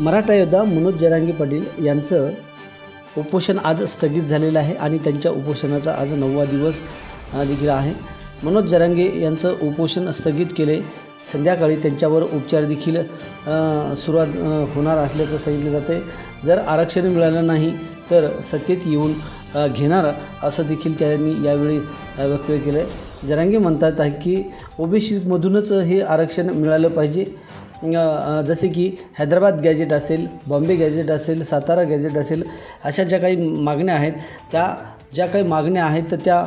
मराठा योद्धा मनोज जरांगी पाटील यांचं उपोषण आज स्थगित झालेलं आहे आणि त्यांच्या उपोषणाचा आज नववा दिवस देखील आहे. मनोज जरांगे यांचं उपोषण स्थगित केले. संध्याकाळी त्यांच्यावर उपचार देखील सुरुवात होणार असल्याचं सांगितलं जाते जर आरक्षण मिळालं नाही तर सत्तेत येऊन घेणार असं देखील त्यांनी यावेळी व्यक्त केलं आहे जरांगे म्हणतात आहे की ओबीसीमधूनच हे आरक्षण मिळालं पाहिजे. जसे की हैदराबाद गॅजेट असेल बॉम्बे गॅजेट असेल सातारा गॅजेट असेल अशा ज्या काही मागण्या आहेत त्या ज्या काही मागण्या आहेत तर त्या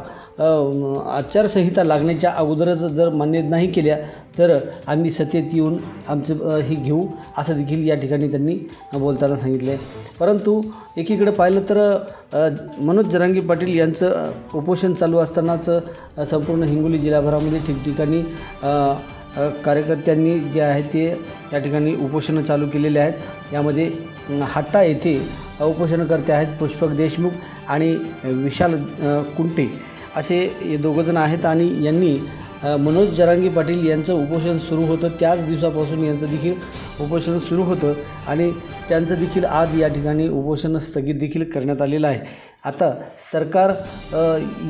आचारसंहिता लागण्याच्या अगोदरच जर मान्य नाही केल्या तर आम्ही सत्तेत येऊन आमचं ही हे घेऊ असं देखील या ठिकाणी त्यांनी बोलताना सांगितलं आहे परंतु एकीकडे पाहिलं तर मनोज जरांगी पाटील यांचं उपोषण चालू असतानाच संपूर्ण हिंगोली जिल्हाभरामध्ये ठिकठिकाणी कार्यकर्त्यांनी जे आहे ते या ठिकाणी उपोषणं चालू केलेले आहेत. यामध्ये हट्टा हाट्टा येथे उपोषणकर्ते आहेत पुष्पक देशमुख आणि विशाल कुंटे. असे हे दोघंजण आहेत आणि यांनी मनोज जरांगी पाटील यांचं उपोषण सुरू होतं. त्याच दिवसापासून यांचं देखील उपोषण सुरू होतं आणि त्यांचं देखील आज या ठिकाणी उपोषण स्थगित देखील करण्यात आलेलं आहे. आता सरकार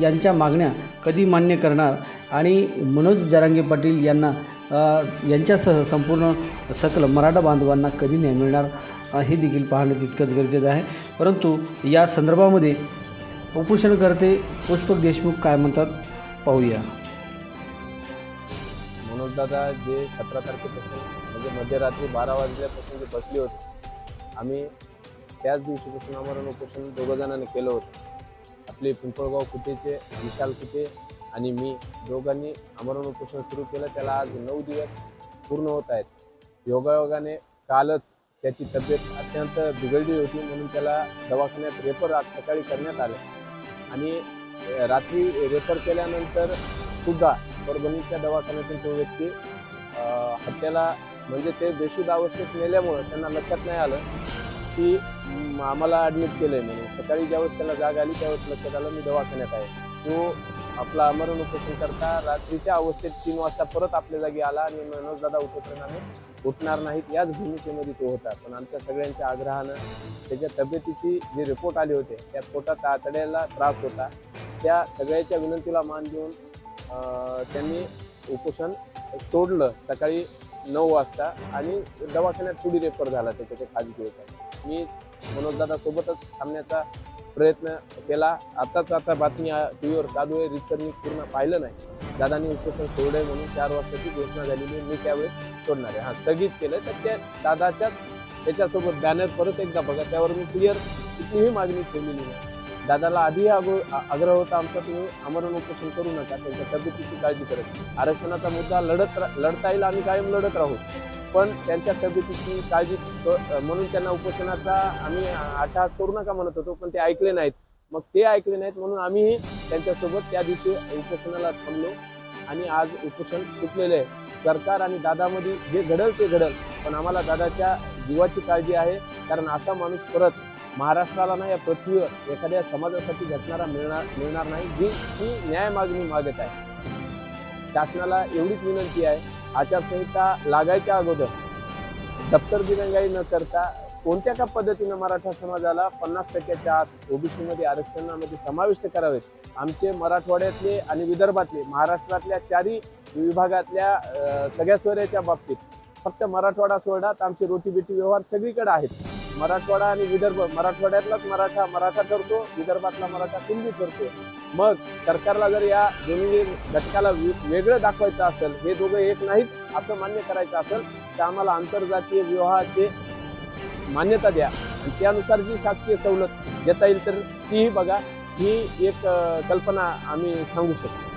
यांच्या मागण्या कधी मान्य करणार आणि मनोज जरांगे पाटील यांना यांच्यासह संपूर्ण सकल मराठा बांधवांना कधी न्याय मिळणार हे देखील पाहणं तितकंच गरजेचं आहे. परंतु या संदर्भामध्ये उपोषणकर्ते पुष्पक देशमुख काय म्हणतात पाहूया. मनोज दादा जे सतरा तारखेपासून म्हणजे मध्यरात्री बारा वाजल्यापासून जे बसले होते आम्ही त्याच दिवशीपासून आम्हाला उपोषण दोघं जणांनी केलं होतं. आपले पिंपळगाव कुटेचे विशाल कुटे आणि मी दोघांनी अमरण उपोषण सुरू केलं. त्याला आज नऊ दिवस पूर्ण होत आहेत. योगायोगाने कालच त्याची तब्येत अत्यंत बिघडली होती म्हणून त्याला दवाखान्यात रेफर आज सकाळी करण्यात आलं. आणि रात्री रेफर केल्यानंतर सुद्धा परभणीच्या दवाखान्यातून तो व्यक्ती हत्याला म्हणजे ते बेशुद्ध अवस्थेत नेल्यामुळं त्यांना लक्षात नाही आलं की आम्हाला ॲडमिट केलं आहे म्हणून. सकाळी ज्यावेळेस त्याला जाग आली त्यावेळेस लक्षात आलं मी दवाखान्यात आहे. तो आपला अमरण उपोषण करता रात्रीच्या अवस्थेत तीन वाजता परत आपल्या जागी आला आणि मनोज दादा उपोषणाने उठणार नाहीत याच भूमिकेमध्ये तो होता. पण आमच्या सगळ्यांच्या आग्रहानं त्याच्या तब्येतीची जे रिपोर्ट आले होते त्या पोटात आतड्याला त्रास होता. त्या सगळ्याच्या विनंतीला मान देऊन त्यांनी उपोषण सोडलं सकाळी नऊ वाजता आणि दवाखान्यात पुढे रेफर झाला त्याच्या खाजगी होता. मी मनोजदादासोबतच थांबण्याचा प्रयत्न केला. आताच आता बातमी टी व्हीवर चालू आहे. रिसर मी पूर्ण पाहिलं नाही. दादानी उपोषण सोडे म्हणून चार वाजताची घोषणा झालेली आहे. मी त्यावेळेस सोडणार आहे. हा स्थगित केलं तर त्या दादाच्याच त्याच्यासोबत बॅनर परत एकदा बघा. त्यावर मी क्लिअर कुठलीही मागणी केलेली नाही. दादाला आधी आगो आग्रह होता आमचा तुम्ही आमरण उपोषण करू नका. त्यांच्या तब्येतीची काळजी करत आरक्षणाचा मुद्दा लढत रा- लढता येईल. आम्ही कायम लढत राहू. पण त्यांच्या तब्येतीची काळजी क- म्हणून त्यांना उपोषणाचा आम्ही अट्टहास करू नका म्हणत होतो पण ते ऐकले नाहीत. मग ते ऐकले नाहीत म्हणून आम्हीही त्यांच्यासोबत त्या दिवशी उपोषणाला थांबलो आणि आज उपोषण सुटलेलं आहे. सरकार आणि दादामध्ये जे घडल ते घडल पण आम्हाला दादाच्या जीवाची काळजी आहे कारण असा माणूस परत महाराष्ट्राला ना या पृथ्वीवर एखाद्या समाजासाठी घटणारा मिळणार मिळणार नाही जी ही न्याय मागणी मागत आहे. शासनाला एवढीच विनंती आहे आचारसंहिता लागायच्या अगोदर दप्तर दिरंगाई न करता कोणत्या का पद्धतीनं मराठा समाजाला पन्नास टक्क्याच्या आत ओबीसीमध्ये आरक्षणामध्ये समाविष्ट करावेत? आमचे मराठवाड्यातले आणि विदर्भातले महाराष्ट्रातल्या चारी विभागातल्या सगळ्या सोयऱ्याच्या बाबतीत फक्त मराठवाडा सोडा आमचे रोटीबेटी व्यवहार सगळीकडे आहेत. मराठवाडा आणि विदर्भ मराठवाड्यातलाच मराठा मराठा करतो विदर्भातला मराठा कुंभी करतो. मग सरकारला जर या दोन्ही घटकाला वेगळं दाखवायचं असेल हे दोघं एक नाहीत असं मान्य करायचं असेल तर आम्हाला आंतरजातीय विवाहाचे मान्यता द्या. आणि त्यानुसार जी शासकीय सवलत देता येईल तर तीही बघा. ही एक कल्पना आम्ही सांगू शकतो.